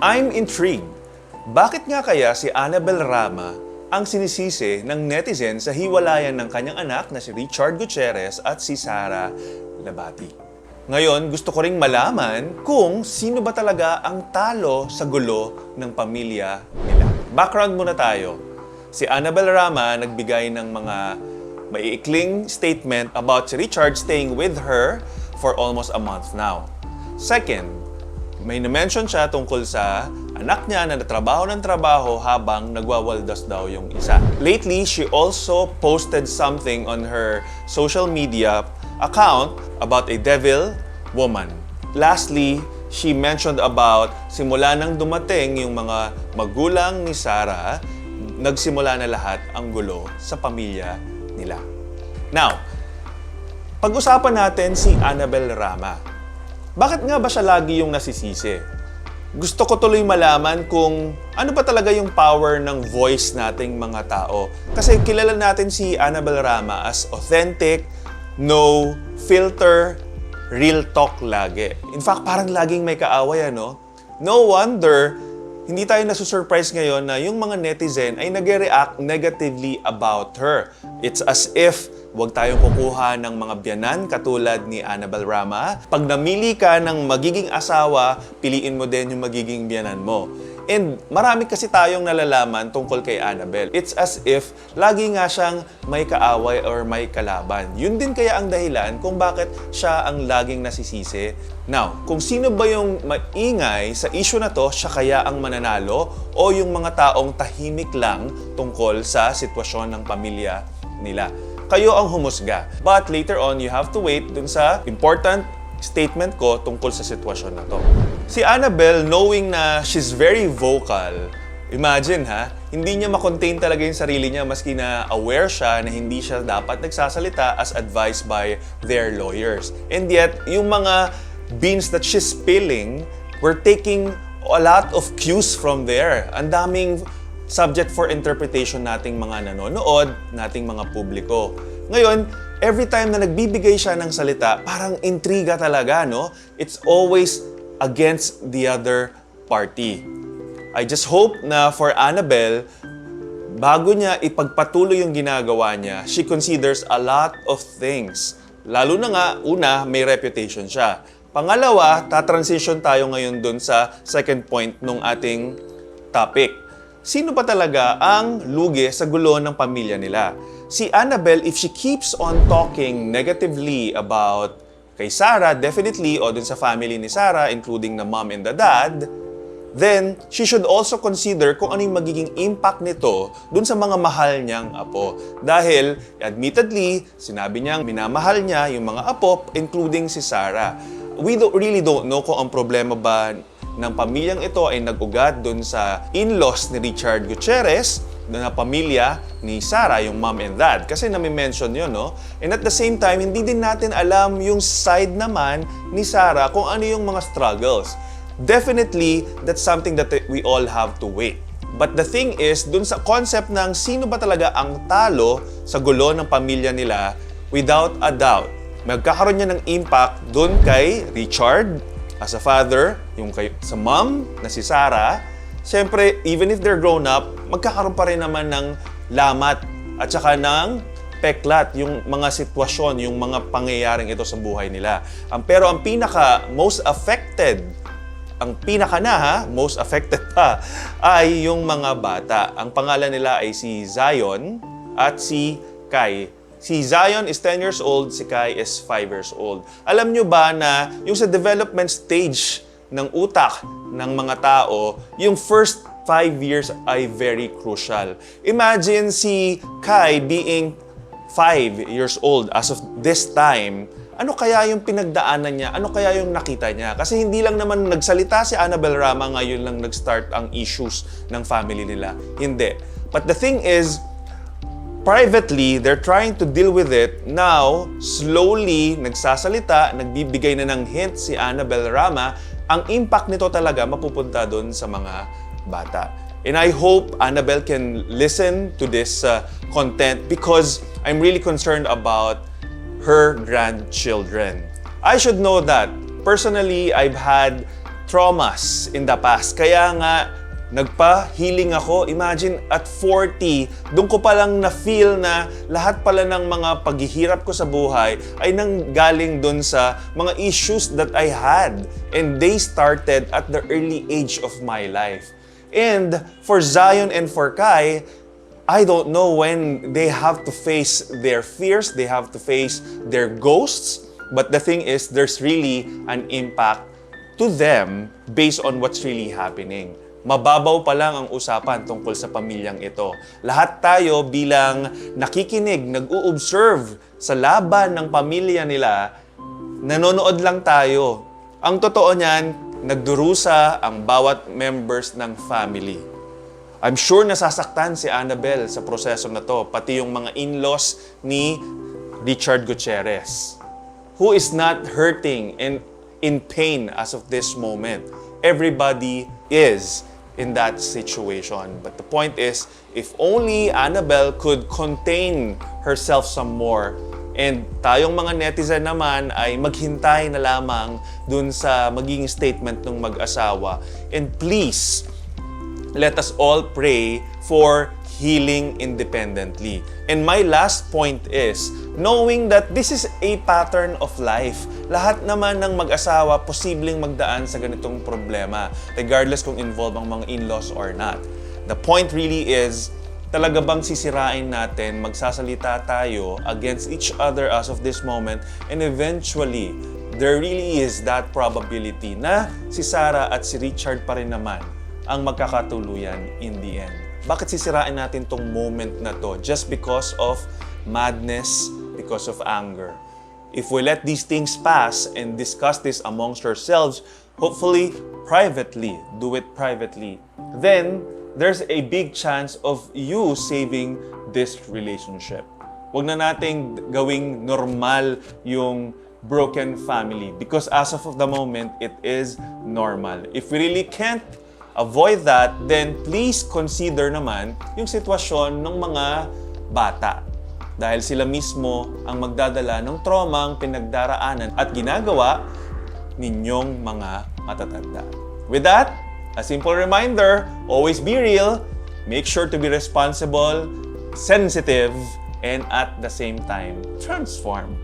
I'm intrigued. Bakit nga kaya si Annabel Rama ang sinisisi ng netizen sa hiwalayan ng kanyang anak na si Richard Gutierrez at si Sara Labati? Ngayon, gusto ko ring malaman kung sino ba talaga ang talo sa gulo ng pamilya nila. Background muna tayo. Si Annabel Rama nagbigay ng mga maiikling statement about si Richard staying with her for almost a month now. Second, may na-mention siya tungkol sa anak niya na natrabaho ng trabaho habang nagwawaldas daw yung isa. Lately, she also posted something on her social media account about a devil woman. Lastly, she mentioned about simula nang dumating yung mga magulang ni Sarah, nagsimula na lahat ang gulo sa pamilya nila. Now, pag-usapan natin si Annabel Rama. Bakit nga ba siya lagi yung nasisisi? Gusto ko tuloy malaman kung ano ba talaga yung power ng voice nating mga tao. Kasi kilala natin si Annabel Rama as authentic, no filter, real talk lagi. In fact, parang laging may kaaway, ano? No wonder, hindi tayo nasusurprise ngayon na yung mga netizen ay nag-react negatively about her. It's as if Huwag tayong kukuha ng mga biyanan katulad ni Annabel Rama. Pag namili ka ng magiging asawa, piliin mo din yung magiging biyanan mo. And marami kasi tayong nalalaman tungkol kay Annabel. It's as if lagi nga siyang may kaaway or may kalaban. Yun din kaya ang dahilan kung bakit siya ang laging nasisisi. Now, kung sino ba yung maingay sa issue na to, siya kaya ang mananalo o yung mga taong tahimik lang tungkol sa sitwasyon ng pamilya nila kayo ang humusga. But later on, you have to wait dun sa important statement ko tungkol sa sitwasyon na to. Si Annabelle, knowing na she's very vocal, imagine ha, hindi niya makontain talaga yung sarili niya maski na aware siya na hindi siya dapat nagsasalita as advised by their lawyers. And yet, yung mga beans that she's spilling, we're taking a lot of cues from there. Ang daming subject for interpretation nating mga nanonood, nating mga publiko. Ngayon, every time na nagbibigay siya ng salita, parang intriga talaga, no? It's always against the other party. I just hope na for Annabelle, bago niya ipagpatuloy yung ginagawa niya, she considers a lot of things. Lalo na nga, una, may reputation siya. Pangalawa, tatransition tayo ngayon dun sa second point nung ating topic sino pa talaga ang lugi sa gulo ng pamilya nila? Si Annabelle, if she keeps on talking negatively about kay Sarah, definitely, o dun sa family ni Sarah, including the mom and the dad, then she should also consider kung ano yung magiging impact nito dun sa mga mahal niyang apo. Dahil, admittedly, sinabi niyang minamahal niya yung mga apo, including si Sarah. We don't, really don't know kung ang problema ba ng pamilyang ito ay nag-ugat doon sa in-laws ni Richard Gutierrez na pamilya ni Sarah, yung mom and dad. Kasi nami-mention yun, no? And at the same time, hindi din natin alam yung side naman ni Sarah kung ano yung mga struggles. Definitely, that's something that we all have to wait. But the thing is, dun sa concept ng sino ba talaga ang talo sa gulo ng pamilya nila, without a doubt, magkakaroon niya ng impact dun kay Richard, as a father, yung kay, sa mom na si Sarah, siyempre, even if they're grown up, magkakaroon pa rin naman ng lamat at saka ng peklat, yung mga sitwasyon, yung mga pangyayaring ito sa buhay nila. Ang, pero ang pinaka most affected, ang pinaka na ha, most affected pa, ay yung mga bata. Ang pangalan nila ay si Zion at si Kai. Si Zion is 10 years old, si Kai is 5 years old. Alam nyo ba na yung sa development stage ng utak ng mga tao, yung first 5 years ay very crucial. Imagine si Kai being 5 years old as of this time, ano kaya yung pinagdaanan niya? Ano kaya yung nakita niya? Kasi hindi lang naman nagsalita si Annabel Rama ngayon lang nag-start ang issues ng family nila. Hindi. But the thing is, privately, they're trying to deal with it. Now, slowly, nagsasalita, nagbibigay na ng hint si Annabel Rama, ang impact nito talaga mapupunta doon sa mga bata. And I hope Annabel can listen to this uh, content because I'm really concerned about her grandchildren. I should know that. Personally, I've had traumas in the past. Kaya nga, nagpa-healing ako. Imagine, at 40, doon ko palang na-feel na lahat pala ng mga paghihirap ko sa buhay ay nanggaling doon sa mga issues that I had. And they started at the early age of my life. And for Zion and for Kai, I don't know when they have to face their fears, they have to face their ghosts. But the thing is, there's really an impact to them based on what's really happening. Mababaw pa lang ang usapan tungkol sa pamilyang ito. Lahat tayo bilang nakikinig, nag-o-observe sa laban ng pamilya nila, nanonood lang tayo. Ang totoo niyan, nagdurusa ang bawat members ng family. I'm sure nasasaktan si Annabel sa proseso na to, pati yung mga in-laws ni Richard Gutierrez, who is not hurting and in pain as of this moment. Everybody is in that situation. But the point is, if only Annabel could contain herself some more, and tayong mga netizen naman ay maghintay na lamang dun sa magiging statement ng mag-asawa. And please, let us all pray for healing independently. And my last point is, knowing that this is a pattern of life. Lahat naman ng mag-asawa posibleng magdaan sa ganitong problema, regardless kung involved ang mga in-laws or not. The point really is, talaga bang sisirain natin, magsasalita tayo against each other as of this moment, and eventually, there really is that probability na si Sarah at si Richard pa rin naman ang magkakatuluyan in the end. Bakit sisirain natin tong moment na to just because of madness, because of anger? If we let these things pass and discuss this amongst ourselves, hopefully privately, do it privately, then there's a big chance of you saving this relationship. Huwag na nating gawing normal yung broken family because as of the moment, it is normal. If we really can't avoid that, then please consider naman yung sitwasyon ng mga bata. Dahil sila mismo ang magdadala ng traumang pinagdaraanan at ginagawa ninyong mga matatanda. With that, a simple reminder, always be real, make sure to be responsible, sensitive, and at the same time, transform.